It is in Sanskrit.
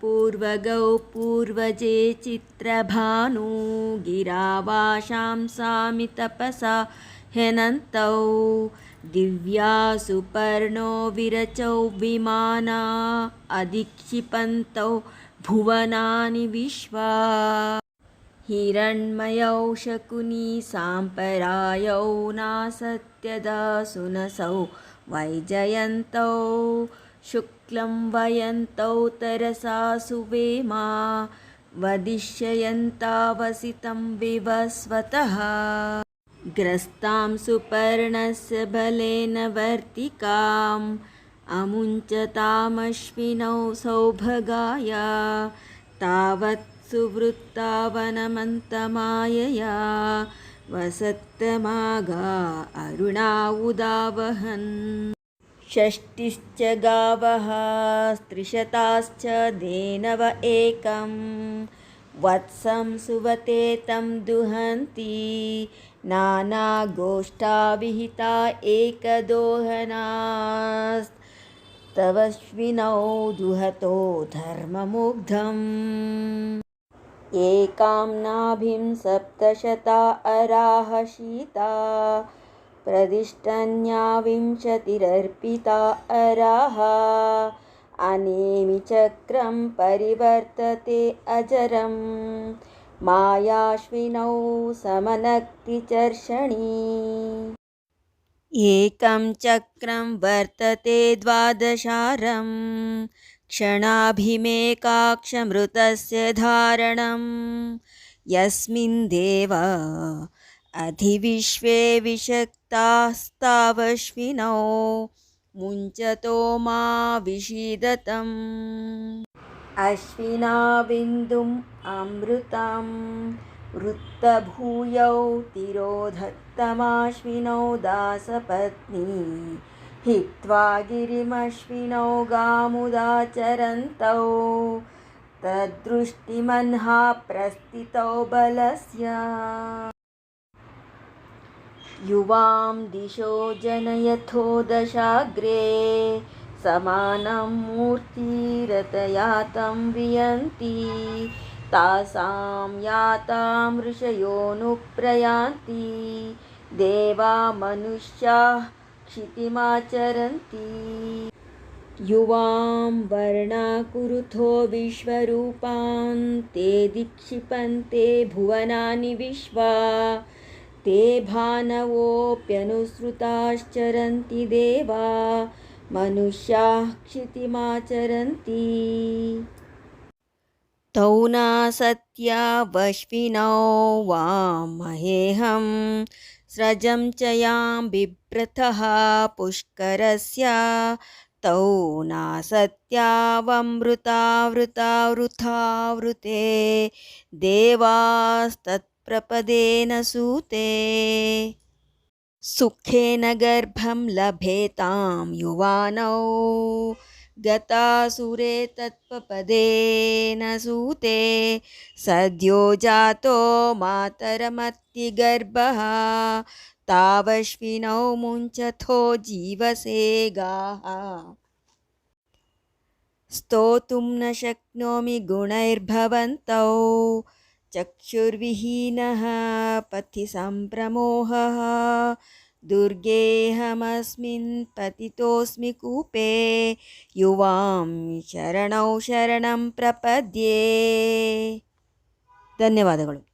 पूर्वगौ पूर्वजे चित्रभानु गिरावाशां सामि तपसा ह्यनन्तौ दिव्या सुपर्णो विरचौ विमाना अधिक्षिपन्तौ भुवनानि विश्वा हिरण्मयौ शकुनी साम्परायौ नासत्यदा सुनसौ वैजयन्तौ शुक्लं वयन्तौ तरसा सुवेमा वदिष्ययन्तावसितं विवस्वतः ग्रस्तां सुपर्णस्य बलेन वर्तिकाम् अमुञ्चतामश्विनौ सौभगाय तावत् सुवृत्तावनमन्तमायया। वसत्तमागा अरुणा उदावहन् षष्टिश्च गावः, त्रिशताश्च धेनव एकं वत्सं सुवते तं दुहन्ति नानागोष्ठा विहिता एकदोहनास्तवश्विनौ दुहतो धर्ममुग्धम्। एकां नाभिं सप्तशता अराहशीता प्रदिष्टन्या विंशतिरर्पिता अराः अनेमिचक्रं परिवर्तते अजरं। मायाश्विनौ समनक्तिचर्षणी एकं चक्रं वर्तते द्वादशारं। क्षणाभिमेकाक्षमृतस्य धारणं। यस्मिन् देव अधिविश्वे विषक्तास्तावश्विनौ मुञ्चतो मा विषीदतम्। अश्विनाविन्दुम् अमृतं वृत्तभूयौ तिरोधत्तमाश्विनौ दासपत्नी हित्वा गिरिमश्विनौ गामुदाचरन्तौ तद्दृष्टिमह्ना प्रस्थितौ बलस्य युवां दिशो जनयथो दशाग्रे समानं मूर्तिरतयातं वियन्ति तासां यातां ऋषयोनुप्रयान्ति देवा मनुष्याः क्षितिमाचरन्ति। युवां वर्णाकुरुथो विश्वरूपान् ते दिक्षिपन्ते भुवनानि विश्वा ते भानवोऽप्यनुसृताश्चरन्ति देवा, मनुष्याः क्षितिमाचरन्ति। तौ नासत्यावश्विनौ वामहेहं स्रजं च यां बिभ्रतः पुष्करस्य। तौ नासत्यावमृतावृतावृथावृते देवास्तत्प्रपदेन सूते सुखेन गर्भं लभेतां युवानौ गतासुरे तत्पदेन सूते सद्यो जातो मातरमत्तिगर्भः तावश्विनौ मुञ्चथो जीवसे गाः स्तोतुं न शक्नोमि गुणैर्भवन्तौ चक्षुर्विहीनः पथि सम्प्रमोहः दुर्गेऽहमस्मिन् पतितोऽस्मि कूपे युवां ಶರಣौ ಶರಣं ಪ್ರಪದ್ಯೆ ಧನ್ಯವಾದಗಳು